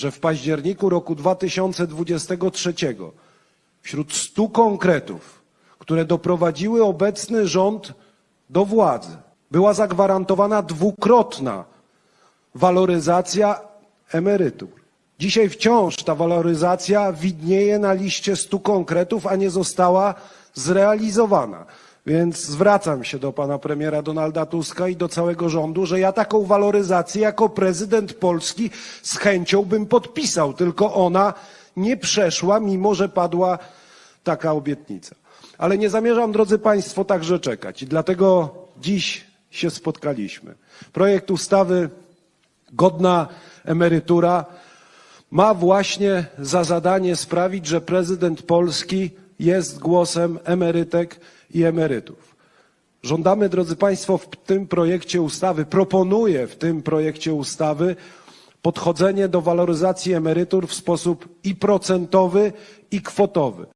że w październiku roku 2023 wśród stu konkretów, które doprowadziły obecny rząd do władzy, była zagwarantowana dwukrotna waloryzacja emerytur. Dzisiaj wciąż ta waloryzacja widnieje na liście stu konkretów, a nie została zrealizowana. Więc zwracam się do pana premiera Donalda Tuska i do całego rządu, że ja taką waloryzację jako prezydent Polski z chęcią bym podpisał, tylko ona nie przeszła, mimo że padła taka obietnica. Ale nie zamierzam, drodzy Państwo, także czekać i dlatego dziś się spotkaliśmy. Projekt ustawy godna emerytura ma właśnie za zadanie sprawić, że prezydent Polski jest głosem emerytek i emerytów. Żądamy, drodzy Państwo, w tym projekcie ustawy, proponuję w tym projekcie ustawy podchodzenie do waloryzacji emerytur w sposób i procentowy, i kwotowy.